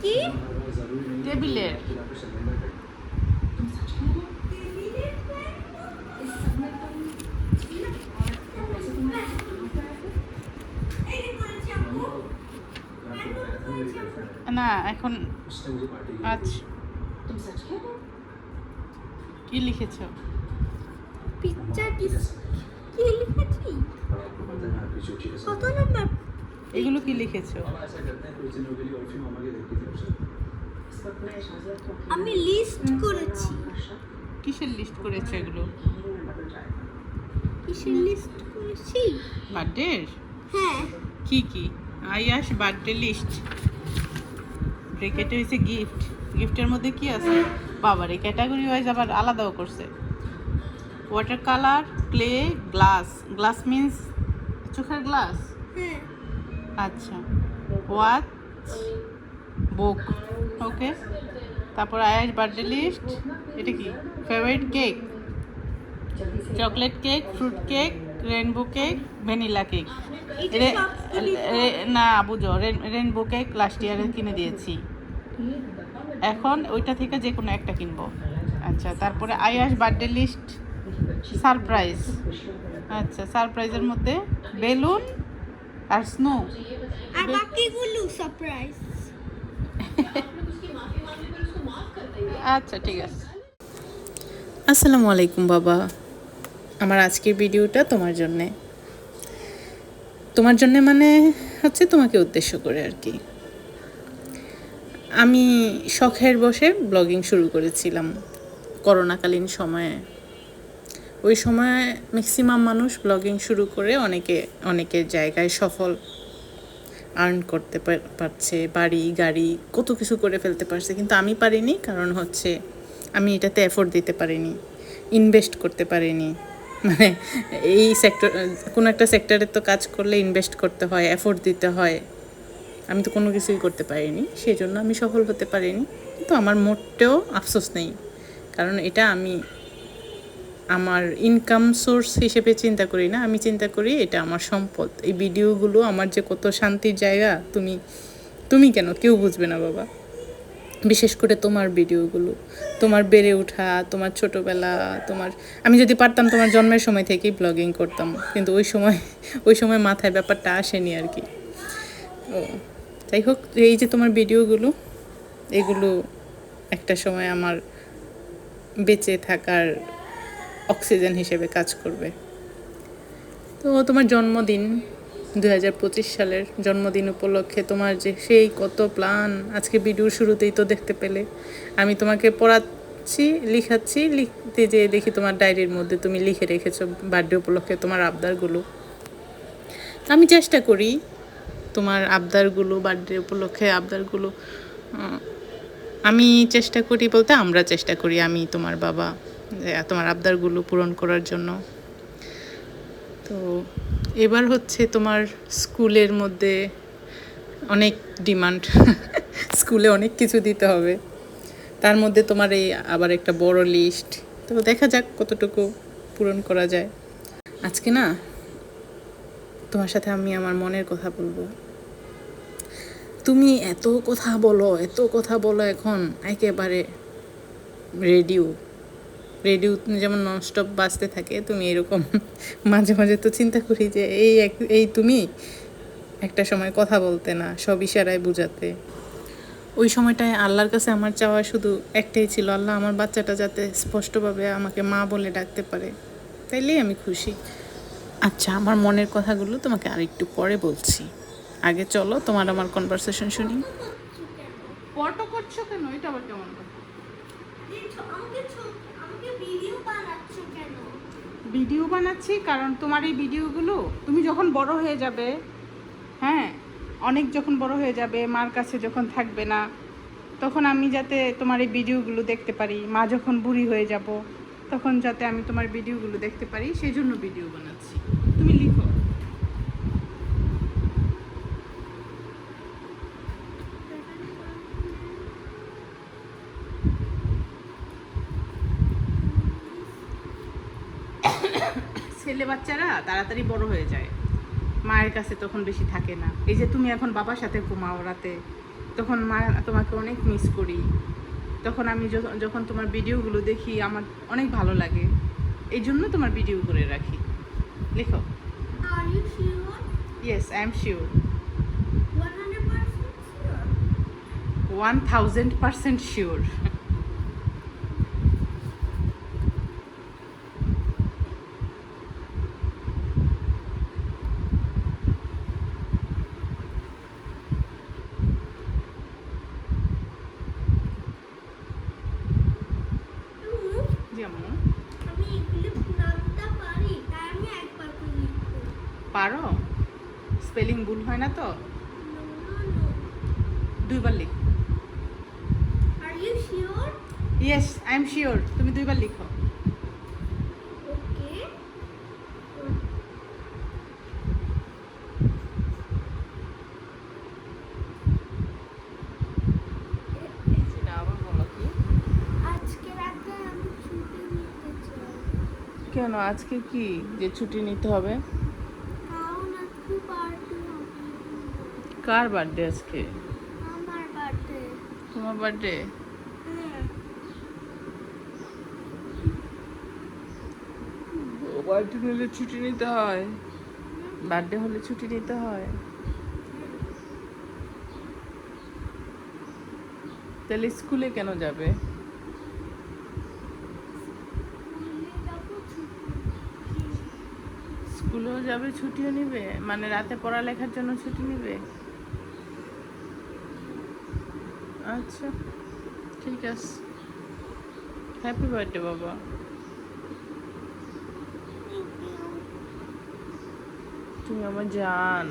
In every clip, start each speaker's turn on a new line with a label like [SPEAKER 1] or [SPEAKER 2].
[SPEAKER 1] কি
[SPEAKER 2] টেবিলের না এখন আচ্ছা কি লিখেছো?
[SPEAKER 1] পিকচার কি লিখেছি?
[SPEAKER 2] এগুলো কি লিখেছো?
[SPEAKER 1] আমি লিস্ট করেছি।
[SPEAKER 2] কিসের লিস্ট করেছ এগুলো?
[SPEAKER 1] কিসের লিস্ট করেছি?
[SPEAKER 2] বার্থডের
[SPEAKER 1] হ্যাঁ।
[SPEAKER 2] কি কি? আয়াস বার্থডে লিস্ট ব্রেকেটে হয়েছে গিফট গিফটের মধ্যে কি আছে? বাবার এই ক্যাটাগরি ওয়াইজ আবার আলাদাও করছে। Water colour clay glass glass means চোখের গ্লাস
[SPEAKER 1] হ্যাঁ।
[SPEAKER 2] আচ্ছা। ওয়াচ বুক ওকে তারপর আয়াস বার্থডে লিস্ট। এটা কি? Favourite cake chocolate cake fruit cake rainbow cake vanilla cake না বুঝো রেনবো কেক লাস্ট ইয়ারে কিনে দিয়েছি। এখন ওইটা থেকে যে কোনো একটা কিনবো। আচ্ছা তারপরে আয়াস বার্থডে লিস্ট। সারপ্রাইজ আচ্ছা সারপ্রাইজের মধ্যে বেলুন আর স্নো।
[SPEAKER 1] আর বাকিগুলো সারপ্রাইজ
[SPEAKER 2] আচ্ছা ঠিক আছে। আসসালামু আলাইকুম বাবা। আমার আজকের ভিডিওটা তোমার জন্যে। তোমার জন্যে মানে হচ্ছে তোমাকে উদ্দেশ্য করে আর কি। আমি শখের বসে ব্লগিং শুরু করেছিলাম। করোনাকালীন সময়ে। ওই সময় ম্যাক্সিমাম মানুষ ব্লগিং শুরু করে অনেকে, অনেকের জায়গায় সফল আর্ন করতে পারছে, বাড়ি, গাড়ি, কত কিছু করে ফেলতে পারছে। কিন্তু আমি পারিনি, কারণ হচ্ছে আমি এটাতে এফোর্ট দিতে পারিনি ইনভেস্ট করতে পারিনি। মানে এই সেক্টর কোনো একটা সেক্টরে তো কাজ করলে ইনভেস্ট করতে হয় এফোর্ট দিতে হয়। আমি তো কোনো কিছুই করতে পারিনি সেই জন্য আমি সফল হতে পারিনি। কিন্তু আমার মোটেও আফসোস নেই, কারণ এটা আমি আমার ইনকাম সোর্স হিসেবে চিন্তা করি না। আমি চিন্তা করি এটা আমার সম্পদ। এই ভিডিওগুলো আমার যে কত শান্তির জায়গা, তুমি তুমি কেন? কেউ বুঝবে না, বাবা। বিশেষ করে তোমার ভিডিওগুলো। তোমার বেড়ে ওঠা, তোমার ছোটোবেলা, তোমার, আমি যদি পারতাম তোমার জন্মের সময় থেকেই ব্লগিং করতাম, কিন্তু ওই সময় ওই সময় মাথায় ব্যাপারটা আসেনি আর কি। ও, যাই হোক, এই যে তোমার ভিডিওগুলো, এগুলো একটা সময় আমার বেঁচে থাকার অক্সিজেন হিসেবে কাজ করবে। তো তোমার জন্মদিন দু হাজার পঁচিশ সালের জন্মদিন উপলক্ষে তোমার যে সেই কত প্ল্যান আজকে ভিডিওর শুরুতেই তো দেখতে পেলে। আমি তোমাকে পড়াচ্ছি, লিখাচ্ছি, লিখতে যেয়ে দেখি তোমার ডায়েরির মধ্যে তুমি লিখে রেখেছো বার্থডে উপলক্ষে তোমার আবদারগুলো। আমি চেষ্টা করি তোমার আবদারগুলো বার্থডে উপলক্ষে আবদারগুলো আমি চেষ্টা করি বলতে আমরা চেষ্টা করি, আমি তোমার বাবা যে, তোমার আবদারগুলো পূরণ করার জন্য। তো, এবার হচ্ছে তোমার স্কুলের মধ্যে অনেক ডিমান্ড। স্কুলে অনেক কিছু দিতে হবে। তার মধ্যে তোমার এই আবার একটা বড় লিস্ট। তো দেখা যাক কতটুকু পূরণ করা যায়। আজকে না, তোমার সাথে আমি আমার মনের কথা বলব। তুমি এত কথা বলো, এত কথা বলো এখন, একেবারে রেডিও। রেডিও যেমন ননস্টপ বাজতে থাকে তুমি এরকম মাঝে মাঝে তো চিন্তা করি যে এই এক এই তুমি একটা সময় কথা বলতে না সব ইশারায় বুঝাতে। ওই সময়টায় আল্লাহর কাছে আমার চাওয়া শুধু একটাই ছিল আল্লাহ আমার বাচ্চাটা যাতে স্পষ্টভাবে আমাকে মা বলে ডাকতে পারে তাইলেই আমি খুশি। আচ্ছা আমার মনের কথাগুলো তোমাকে আরেকটু পরে বলছি। আগে চলো তোমার আমার কনভারসেশন শুনি। পটো করছ কেন? এটা আবার কেমন কথা?
[SPEAKER 1] আমাকে ভিডিও বানাচ্ছ
[SPEAKER 2] কারণ তোমার এই ভিডিওগুলো, তুমি যখন বড় হয়ে যাবে হ্যাঁ অনেক যখন বড় হয়ে যাবে, মার কাছে যখন থাকবে না, তখন আমি যাতে তোমার এই ভিডিওগুলো দেখতে পারি, মা যখন বুড়ি হয়ে যাব, তখন যাতে আমি তোমার ভিডিওগুলো দেখতে পারি, সেই জন্য ভিডিও বানাচ্ছি। তুমি লিখো। ছেলে বাচ্চারা তাড়াতাড়ি বড় হয়ে যায়। মায়ের কাছে তখন বেশি থাকে না। এই যে তুমি এখন বাবার সাথে ঘুমাও রাতে তখন মা তোমাকে অনেক মিস করি। তখন আমি যখন তোমার ভিডিওগুলো দেখি আমার অনেক ভালো লাগে। এই জন্য তোমার ভিডিও করে রাখি। লেখো? Yes I am sure one thousand percent sure
[SPEAKER 1] too,
[SPEAKER 2] যেমন
[SPEAKER 1] আমি এগুলি নামটা পারি তাই আমি একবার করে লিখব
[SPEAKER 2] পারো স্পেলিং ভুল হয় না তো. দুইবার লিখ? ইয়েস আই এম শিওর তুমি দুইবার লিখো। কেন? আজকে কি? যে ছুটি নিতে হবে
[SPEAKER 1] কারণ আজকে পার্টি হবে
[SPEAKER 2] কার বার্থডে আজকে? তোমার বার্থডে বার্থডে হলে ছুটি নিতে হয়। বার্থডে হলে ছুটি নিতে হয়। তাহলে স্কুলে কেন যাবে? স্কুলেও যাবে ছুটিও নিবে? মানে রাতে পড়ালেখার জন্য ছুটি নিবে? আচ্ছা ঠিক আছে। হ্যাপি বার্থডে বাবা। তুমি আমার জান।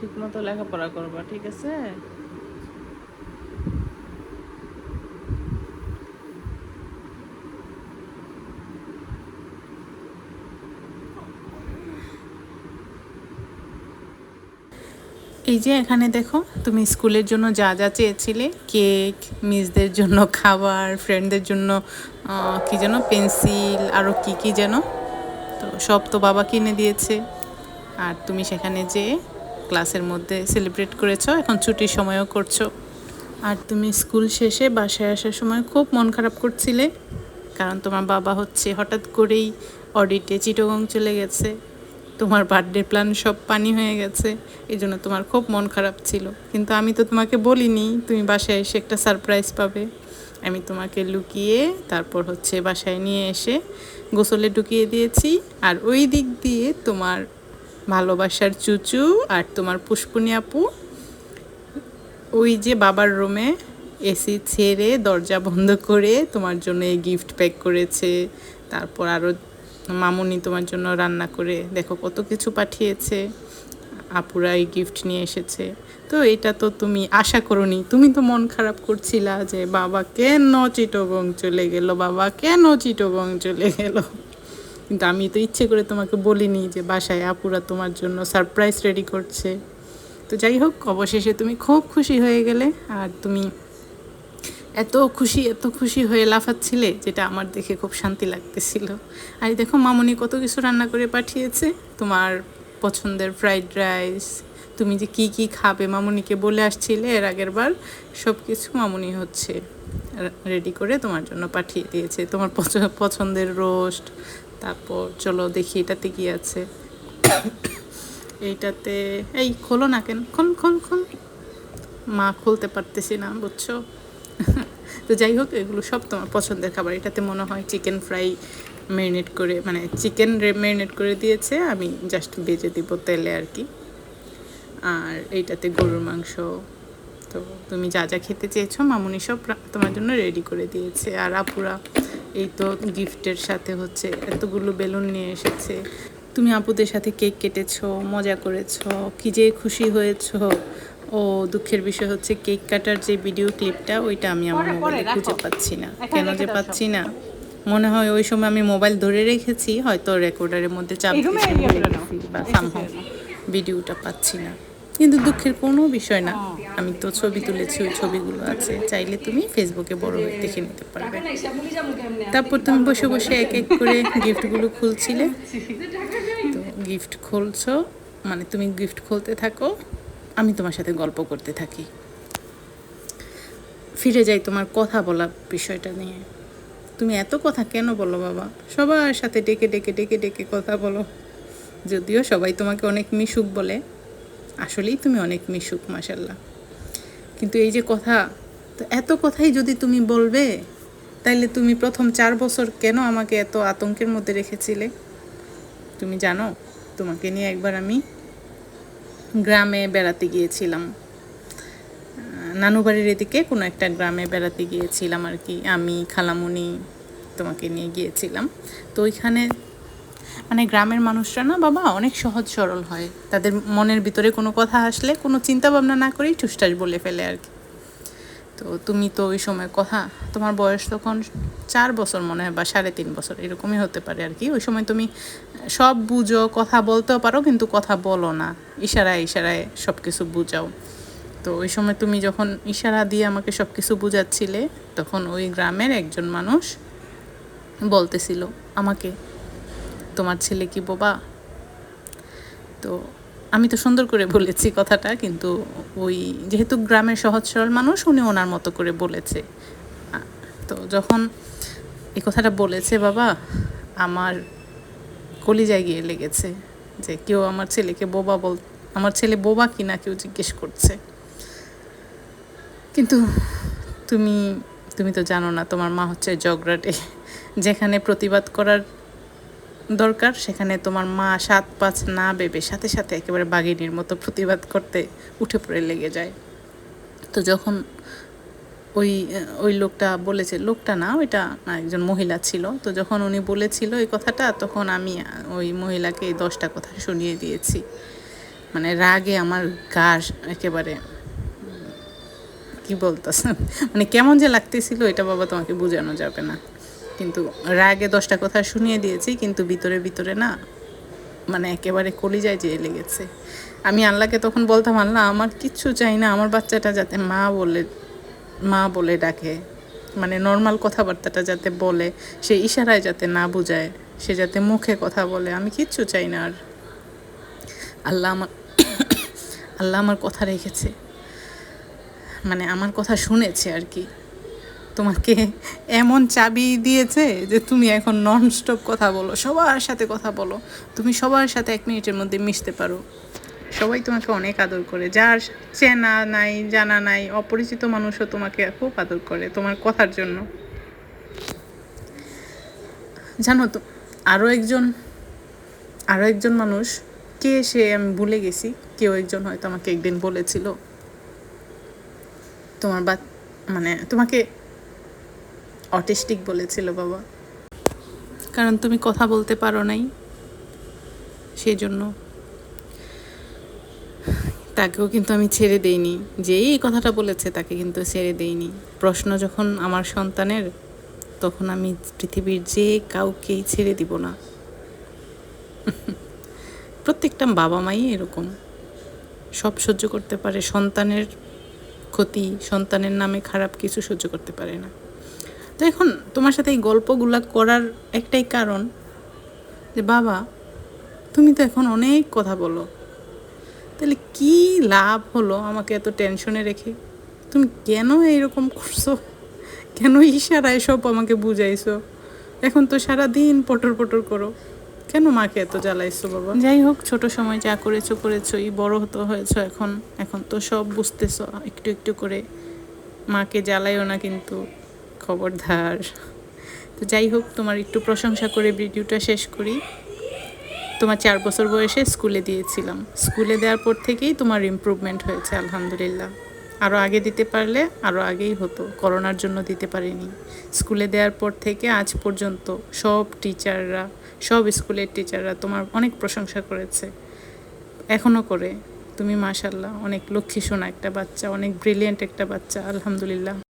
[SPEAKER 2] ঠিক মতো লেখাপড়া করবা, ঠিক আছে? এই যে এখানে দেখো, তুমি স্কুলের জন্য যা যা চেয়েছিলে, কেক, মিসদের জন্য খাবার ফ্রেন্ডদের জন্য কি যেন, পেন্সিল আরও কি কি যেন। তো সব তো বাবা কিনে দিয়েছে। আর তুমি সেখানে যে ক্লাসের মধ্যে সেলিব্রেট করেছ, এখন ছুটির সময়ও করছ। আর তুমি স্কুল শেষে বাসায় আসার সময় খুব মন খারাপ করছিলে, কারণ তোমার বাবা হচ্ছে হঠাৎ করেই অডিটে চিটগং চলে গেছে। তোমার বার্থডে প্ল্যান সব পানি হয়ে গেছে, এই জন্য তোমার খুব মন খারাপ ছিল। কিন্তু আমি তো তোমাকে বলিনি, তুমি বাসায় এসে একটা সারপ্রাইজ পাবে। আমি তোমাকে লুকিয়ে তারপর হচ্ছে বাসায় নিয়ে এসে গোসলে ঢুকিয়ে দিয়েছি, আর ওই দিক দিয়ে তোমার ভালোবাসার চুচু আর তোমার পুষ্পনি আপু, ওই যে বাবার রুমে এসি ছেড়ে দরজা বন্ধ করে তোমার জন্য এই গিফট প্যাক করেছে। তারপর আরও মামুনি তোমার জন্য রান্না করে, দেখো কত কিছু পাঠিয়েছে, আপুরা এই গিফট নিয়ে এসেছে। তো এটা তো তুমি আশা করনি, তুমি তো মন খারাপ করছিলা যে বাবা কেন চিটগং চলে গেল, বাবা কেন চিটগং চলে গেল? কিন্তু আমি তো ইচ্ছে করে তোমাকে বলিনি যে বাসায় আপুরা তোমার জন্য সারপ্রাইজ রেডি করছে। তো যাই হোক, অবশেষে তুমি খুব খুশি হয়ে গেলে আর তুমি এত খুশি এত খুশি হয়ে লাফাচ্ছিলে, যেটা আমার দেখে খুব শান্তি লাগতেছিল। আর দেখো, মামুনি কত কিছু রান্না করে পাঠিয়েছে। তোমার পছন্দের ফ্রাইড রাইস তুমি যে কি কি খাবে মামুনিকে বলে আসছিলে, এর আগের বার সব কিছু মামুনি হচ্ছে রেডি করে তোমার জন্য পাঠিয়ে দিয়েছে। তোমার পছ- পছন্দের রোস্ট তারপর চলো দেখি এটাতে কি আছে। এইটাতে, এই খোলো না কেন, খোল খোল খোল। মা খুলতে পারতেছি না, বুঝছ? তো যাই হোক, এগুলো সব তোমার পছন্দের খাবার। এটাতে মনে হয় চিকেন ফ্রাই ম্যারিনেট করে মানে চিকেন ম্যারিনেট করে দিয়েছে। আমি জাস্ট বেজে দিব তেলে আর কি। আর এইটাতে গরুর মাংস। তো তুমি যা যা খেতে চেয়েছো, মামুনি সব তোমার জন্য রেডি করে দিয়েছে। আর আপুরা, এই তো গিফটের সাথে হচ্ছে এতগুলো বেলুন নিয়ে এসেছে। তুমি আপুদের সাথে কেক কেটেছো, মজা করেছ, কি যে খুশি হয়েছো। ও দুঃখের বিষয় হচ্ছে কেক কাটার যে ভিডিও ক্লিপটা ওইটা আমি আমার। মোবাইলে খুঁজে পাচ্ছি না। কেন যে পাচ্ছি না? মনে হয় ওই সময় আমি মোবাইল ধরে রেখেছি হয়তো রেকর্ডারের মধ্যে চাপ বা ভিডিওটা পাচ্ছি না। কিন্তু দুঃখের কোনো বিষয় না। আমি তো ছবি তুলেছি ওই ছবিগুলো আছে। চাইলে তুমি ফেসবুকে বড় হয়ে দেখে নিতে পারবে। তারপর তুমি বসে বসে এক এক করে গিফটগুলো খুলছিলে। তো গিফট খুলছো মানে তুমি গিফট খুলতে থাকো। আমি তোমার সাথে গল্প করতে থাকি। ফিরে যাই তোমার কথা বলা বিষয়টা নিয়ে। তুমি এত কথা কেন বলো বাবা? সবার সাথে ডেকে ডেকে ডেকে ডেকে কথা বলো। যদিও সবাই তোমাকে অনেক মিশুক বলে। আসলেই তুমি অনেক মিশুক মাসাল্লাহ কিন্তু এই যে কথা, তো এত কথাই যদি তুমি বলবে, তাইলে তুমি প্রথম চার বছর কেন আমাকে এত আতঙ্কের মধ্যে রেখেছিলে? তুমি জানো, তোমাকে নিয়ে একবার আমি গ্রামে বেড়াতে গিয়েছিলাম। নানুবাড়ির এদিকে কোনো একটা গ্রামে বেড়াতে গিয়েছিলাম আর কি। আমি, খালামুনি তোমাকে নিয়ে গিয়েছিলাম। তো ওইখানে মানে গ্রামের মানুষরা না বাবা অনেক সহজ সরল হয়। তাদের মনের ভিতরে কোনো কথা আসলে কোনো চিন্তা ভাবনা না করেই ঠুসঠাস বলে ফেলে আর কি। তো তুমি তো ওই সময় কথা, তোমার বয়স তখন চার বছর মনে হয় বা সাড়ে তিন বছর, এরকমই হতে পারে আর কি। ওই সময় তুমি সব বুঝো, কথা বলতেও পারো, কিন্তু কথা বলো না। ইশারায় ইশারায় সব কিছু বুঝাও। তো ওই সময় তুমি যখন ইশারা দিয়ে আমাকে সব কিছু বুঝাচ্ছিলে, তখন ওই গ্রামের একজন মানুষ বলতেছিল আমাকে, তোমার ছেলে কি বোবা? তো আমি তো সুন্দর করে বলেছি কথাটা, কিন্তু ওই যেহেতু গ্রামের সহজ সরল মানুষ, উনি ওনার মতো করে বলেছে। তো যখন এই কথাটা বলেছে, বাবা, আমার কলিজায় গিয়ে লেগেছে যে কেউ আমার ছেলেকে বোবা বল, আমার ছেলে বোবা কিনা কেউ জিজ্ঞেস করছে। কিন্তু তুমি তুমি তো জানো না, তোমার মা হচ্ছে জগরাটে, যেখানে প্রতিবাদ করার দরকার, সেখানে তোমার মা সাত পাঁচ না ভেবে সাথে সাথে একেবারে বাঘিনীর মতো প্রতিবাদ করতে উঠে পড়ে লেগে যায়। তো যখন ওই ওই লোকটা বলেছে, লোকটা না, ওইটা একজন মহিলা ছিল। তো যখন উনি বলেছিল এই কথাটা, তখন আমি ওই মহিলাকে এই দশটা কথা শুনিয়ে দিয়েছি। মানে রাগে আমার গা একেবারে কি বলতেছ? মানে কেমন যে লাগতেছিল, এটা বাবা তোমাকে বোঝানো যাবে না। কিন্তু রাগে দশটা কথা শুনিয়ে দিয়েছি, কিন্তু ভিতরে ভিতরে না মানে একেবারে কলিজায় যেয়ে লেগেছে। আমি আল্লাহকে তখন বলতাম, আল্লাহ, আমার কিচ্ছু চাই না, আমার বাচ্চাটা যাতে মা বলে মা বলে ডাকে মানে নর্মাল কথাবার্তাটা যাতে বলে, সে ইশারায় যাতে না বুঝায়, সে যাতে মুখে কথা বলে, আমি কিচ্ছু চাই না আর। আল্লাহ আমার আল্লাহ আমার কথা রেখেছে মানে আমার কথা শুনেছে আর কি। তোমাকে এমন চাবি দিয়েছে যে তুমি এখন নন স্টপ কথা বলো, সবার সাথে কথা বলো। তুমি সবার সাথে এক মিনিটের মধ্যে মিশতে পারো। সবাই তোমাকে অনেক আদর করে। যার চেনা নাই, জানা নাই, অপরিচিত মানুষও তোমাকে খুব আদর করে তোমার কথার জন্য। জানো তো আরও একজন আরও একজন মানুষ, কে সে আমি ভুলে গেছি। কেউ একজন হয়তো আমাকে একদিন বলেছিল। তোমার বা মানে তোমাকে অটিস্টিক বলেছিল বাবা। কারণ তুমি কথা বলতে পারো নাই সেই জন্য তাকেও কিন্তু আমি ছেড়ে দেইনি। যেই এই কথাটা বলেছে, তাকে কিন্তু ছেড়ে দেইনি। প্রশ্ন যখন আমার সন্তানের, তখন আমি পৃথিবীর যে কাউকেই ছেড়ে দিব না। প্রত্যেকটা বাবা মাই এরকম। সব সহ্য করতে পারে, সন্তানের ক্ষতি, সন্তানের নামে খারাপ কিছু সহ্য করতে পারে না। তো এখন তোমার সাথে এই গল্পগুলা করার একটাই কারণ যে, বাবা, তুমি তো এখন অনেক কথা বলো। তাহলে কি লাভ হলো আমাকে এত টেনশনে রেখে? তুমি কেন এইরকম করছ? কেন ইশারায় সব আমাকে বুঝাইছো? এখন তো সারা দিন পটর পটর করো। কেন মাকে এত জ্বালাইছো, বাবা? যাই হোক, ছোট সময় যা করেছ করেছ এই বড় হতে হয়েছো এখন। এখন তো সব বুঝতেছো। একটু একটু করে মাকে জ্বালাইও না কিন্তু। খবরদার। তো যাই হোক, তোমার একটু প্রশংসা করে ভিডিওটা শেষ করি। তোমার চার বছর বয়সে স্কুলে দিয়েছিলাম। স্কুলে দেওয়ার পর থেকেই তোমার ইমপ্রুভমেন্ট হয়েছে, আলহামদুলিল্লাহ। আরও আগে দিতে পারলে আরও আগেই হতো। করোনার জন্য দিতে পারিনি। স্কুলে দেওয়ার পর থেকে আজ পর্যন্ত সব টিচাররা, সব স্কুলের টিচাররা তোমার অনেক প্রশংসা করেছে। এখনও করে। তুমি মাশাল্লাহ অনেক লক্ষ্মী শোনা একটা বাচ্চা, অনেক ব্রিলিয়েন্ট একটা বাচ্চা, আলহামদুলিল্লাহ।